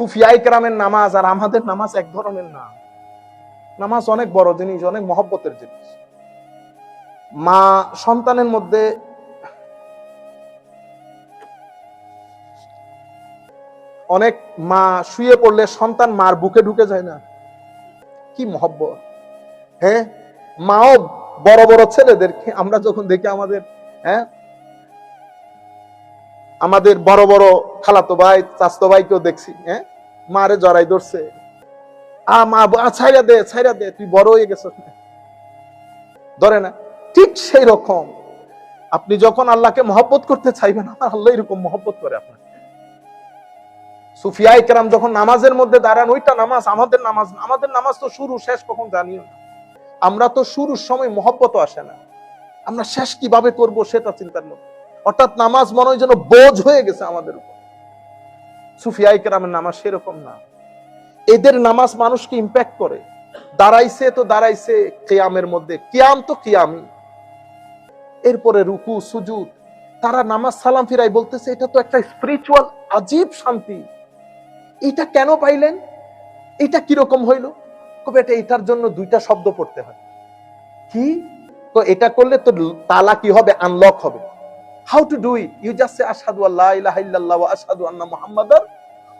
সুফিয়াই কেরামের নামাজ আর আমাদের নামাজ এক ধরনের না। নামাজ অনেক বড় জিনিস, অনেক মহব্বতের জিনিস। মা সন্তানের মধ্যে অনেক মা শুয়ে পড়লে সন্তান মার বুকে ঢুকে যায় না। কি মহব্বত? হ্যাঁ মাও বড় বড় ছেলেদেরকে আমরা যখন দেখি আমাদের হ্যাঁ আমাদের বড় বড় খালাতো ভাই চাস্তো ভাইকেও দেখছি হ্যাঁ মারে জড়াই ধরছে। আ মা ছাইরা দে ছাইরা দে, তুই বড় হয়ে গেছিস না। ধরে না, ঠিক সেই রকম। আপনি যখন আল্লাহকে মহব্বত করতে চাইবেন, আমার আল্লাহ এরকম মহব্বত করে আপনার সুফিয়াই কেরাম যখন নামাজের মধ্যে দাঁড়ান, ওইটা নামাজ, আমাদের নামাজ আমাদের নামাজ তো শুরু, শেষ কখন জানিও না। আমরা তো শুরুর সময় মহব্বত আসে না। আমরা শেষ কীভাবে করব সেটা চিন্তার মধ্যে। অর্থাৎ নামাজ মনে হয় যেন বোঝ হয়ে গেছে আমাদের উপর। সুফিয়াই কেরামের নামাজ সেরকম না। এদের নামাজ মানুষকে ইম্প্যাক্ট করে? দাঁড়াইছে তো দাঁড়াইছে, কেয়ামের মধ্যে। কিয়াম তো কিয়ামি এরপরে রুকু, সুজুদ, তারা নামাজ সালাম ফিরাই বলতেছে, এটা তো একটা স্পিরিচুয়াল আজীব শান্তি। এটা কেন পাইলেন? এটা কীরকম হইল? কবে এটা এটার জন্য দুইটা শব্দ পড়তে হয়। কি? তো এটা করলে তো তালা কি হবে? আনলক হবে। How to do it you just say আশহাদু আল্লা ইলাহা ইল্লাল্লাহ ওয়া আশহাদু আন্না মুহাম্মাদার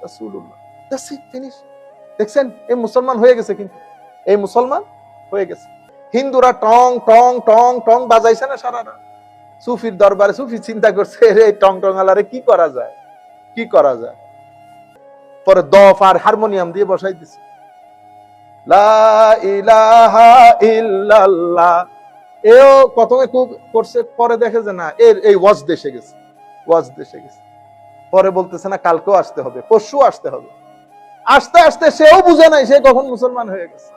রাসূলুল্লাহ দ্যাটস ইট ফিনিশ দেখছেন? এই মুসলমান হয়ে গেছে কিন্তু। এই মুসলমান হয়ে গেছে। হিন্দুরা টং টং টং টং বাজাইছে না সারা রাত সুফির দরবারে সুফি চিন্তা করছে, রে টং টং আলারে কি করা যায়? কি করা যায়? পরে দফ আর হারমোনিয়াম দিয়ে বসাই দিছে। লা ইলাহা ইল্লাল্লাহ। এও প্রথমে খুব করছে, পরে দেখে যে না, এর এই ওয়াজ দেশে গেছে, ওয়াজ দেশে গেছে। পরে বলতেছে না, কালকেও আসতে হবে পরশু আসতে হবে। আস্তে আস্তে সেও বুঝে নাই, সে কখন মুসলমান হয়ে গেছে।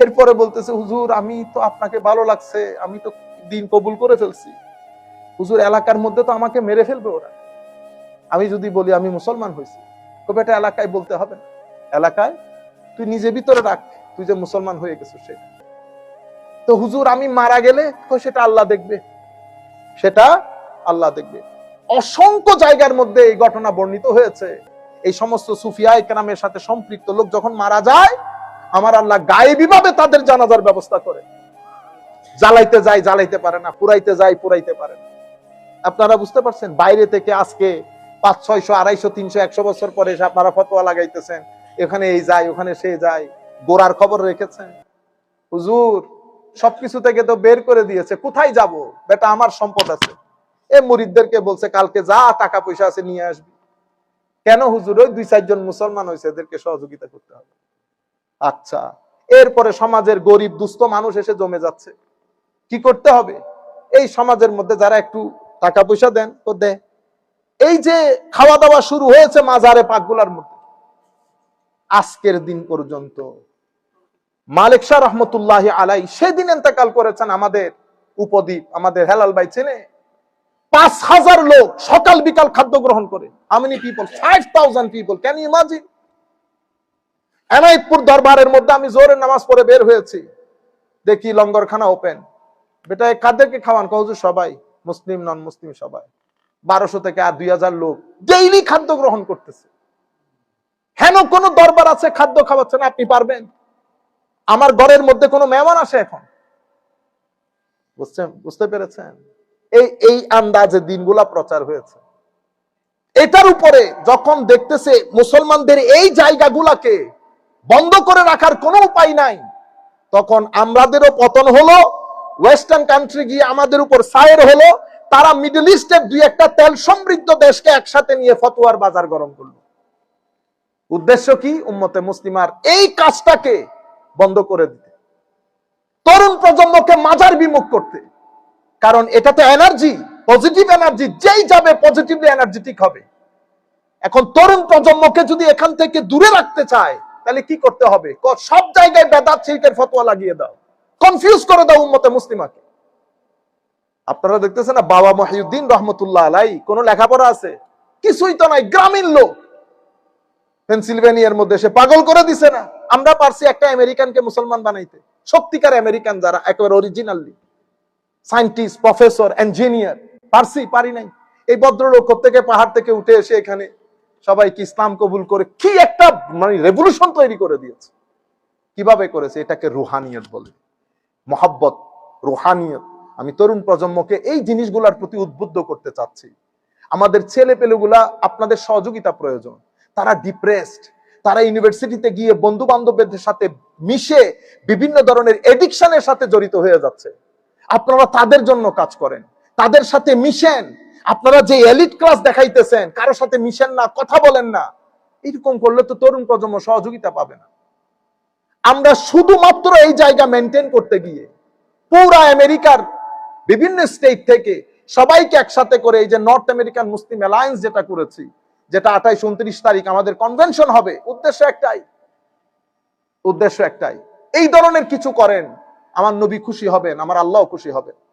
এরপরে বলতেছে, হুজুর, আমি তো আপনাকে ভালো লাগছে, আমি তো দিন কবুল করে ফেলছি। হুজুর, এলাকার মধ্যে তো আমাকে মেরে ফেলবে ওরা। আমি যদি বলি, আমি মুসলমান হয়েছি তবে এটা এলাকায় বলতে হবে না? এলাকায় তুই নিজে ভিতরে রাখ, তুই যে মুসলমান হয়ে গেছিস সেটা। তো হুজুর, আমি মারা গেলে? সেটা আল্লাহ দেখবে। সেটা আল্লাহ দেখবে। অসংখ্য জায়গার মধ্যে এই ঘটনা বর্ণিত হয়েছে। এই সমস্ত সুফিয়া একরামের সাথে সম্পৃক্ত লোক যখন মারা যায়, আমার আল্লাহ গায়েবী ভাবে তাদের জানাজার ব্যবস্থা করে। জ্বালাইতে যায়, জ্বালাইতে পারে না, পুরাইতে যায়, পুরাইতে পারে না। আপনারা বুঝতে পারছেন? বাইরে থেকে আজকে পাঁচ, ছয়শো, আড়াইশো, তিনশো, একশো বছর পরে এসে আপনারা ফতোয়া লাগাইতেছেন। এখানে এই যায়, ওখানে সে যায়। গোড়ার খবর রেখেছেন। হুজুর সবকিছু থেকে তো বের করে দিয়েছে। কোথায় যাব? বেটা, আমার সম্পদ আছে। এ মুরিদদেরকে বলছে, কালকে যা টাকা পয়সা আছে নিয়ে আসবি। কেন হুজুর? ওই দুই চারজন মুসলমান হয়েছে, এদেরকে সহযোগিতা করতে হবে। আচ্ছা এরপরে সমাজের গরিব, দুস্থ মানুষ এসে জমে যাচ্ছে। কি করতে হবে? এই সমাজের মধ্যে যারা একটু টাকা পয়সা দেন, তো দে। এই যে খাওয়া দাওয়া শুরু হয়েছে মাজারে পাকগুলার মধ্যে, আজকের দিন পর্যন্ত মালিক শাহ রহমতুল্লাহ আলাই সেদিন এতেকাল করেছেন আমাদের উপদ্বীপ, আমাদের হেলাল ভাই চেনে পাঁচ হাজার লোক সকাল বিকাল খাদ্য গ্রহণ করে। How people five thousand people can imagine Enayetpur দরবারের মধ্যে আমি জোরের নামাজ পড়ে বের হয়েছি। দেখি লঙ্গরখানা ওপেন বেটা কাদেরকে খাওয়ান? কহজুর সবাই। মুসলিম নন মুসলিম সবাই। বারোশো থেকে আর দুই হাজার লোক ডেইলি খাদ্য গ্রহণ করতেছে। হেন কোন দরবার আছে, খাদ্য খাওয়াচ্ছেন আপনি পারবেন? আমার ঘরের মধ্যে কোনো মেহমান আসে এখন। বুঝছেন? বুঝতে পেরেছেন? এই এই আন্দাজে দিনগুলা প্রচার হয়েছে। এটার উপরে যখন দেখতেছে মুসলমানদের এই জায়গাগুলাকে বন্ধ করে রাখার কোনো উপায় নাই, তখন আমাদেরও পতন হলো ওয়েস্টার্ন কান্ট্রি গিয়ে আমাদের উপর সায়ের হলো, তারা মিডল ইস্টের দুই একটা তেল সমৃদ্ধ দেশকে একসাথে নিয়ে ফতোয়ার বাজার গরম করল। উদ্দেশ্য কি? উম্মতে মুসলিমার এই কাজটাকে বন্ধ করে দিতে। তরুণ প্রজন্মকে মাজার বিমুখ করতে। কারণ এটা তো এনার্জি পজিটিভ এনার্জি যেই যাবে পজিটিভলি এনার্জেটিক হবে। এখন তরুণ প্রজন্মকে যদি এখান থেকে দূরে রাখতে চায়, তাহলে কি করতে হবে? সব জায়গায় বেদাত শিল্পের ফতোয়া লাগিয়ে দাও। কনফিউজ করে দাও উম্মতে মুসলিমাকে। আপনারা দেখতেছেন না, বাবা মহিউদ্দিন রহমতুল্লাহ আলাই, কোন লেখাপড়া আছে? কিছুই তো নাই, গ্রামীণ লোক। পেনসিলভেনিয়ার মধ্যে সে পাগল করে দিছে না। আমরা পারছি একটা আমেরিকানকে মুসলমান বানাইতে। সত্যিকার আমেরিকান যারা, একেবারে অরিজিনালি সায়েন্টিস্ট প্রফেসর ইঞ্জিনিয়ার পারছি, পারি নাই। এই ভদ্রলোক থেকে পাহাড় থেকে উঠে এসে এখানে সবাইকে ইসলাম কবুল করে কি একটা মানে রেভলিউশন তৈরি করে দিয়েছে। কীভাবে করেছে? এটাকে রুহানিয়ত বলে। মহাব্বত, রুহানিয়ত। আমি তরুণ প্রজন্মকে এই জিনিসগুলোর প্রতি উদ্বুদ্ধ করতে চাচ্ছি। আমাদের ছেলে পেলেগুলা আপনাদের সহযোগিতা প্রয়োজন। তারা ডিপ্রেসড তারা ইউনিভার্সিটিতে গিয়ে বন্ধু বান্ধবদের সাথে মিশে বিভিন্ন ধরনের এডিকশনের সাথে জড়িত হয়ে যাচ্ছে। আপনারা তাদের জন্য কাজ করেন, তাদের সাথে মিশেন। আপনারা যে এলিট ক্লাস দেখাইতেছেন কারোর সাথে মিশেন না, কথা বলেন না। এরকম করলে তো তরুণ প্রজন্ম সহযোগিতা পাবে না। আমরা শুধুমাত্র এই জায়গা মেনটেন করতে গিয়ে পুরা আমেরিকার বিভিন্ন স্টেট থেকে সবাইকে একসাথে করে এই যে নর্থ আমেরিকান মুসলিম অ্যালায়েন্স যেটা করেছি যেটা আঠাইশ, উনত্রিশ তারিখ আমাদের কনভেনশন হবে। উদ্দেশ্য একটাই। উদ্দেশ্য একটাই। এই ধরনের কিছু করেন, আমার নবী খুশি হবেন, আমার আল্লাহ খুশি হবেন।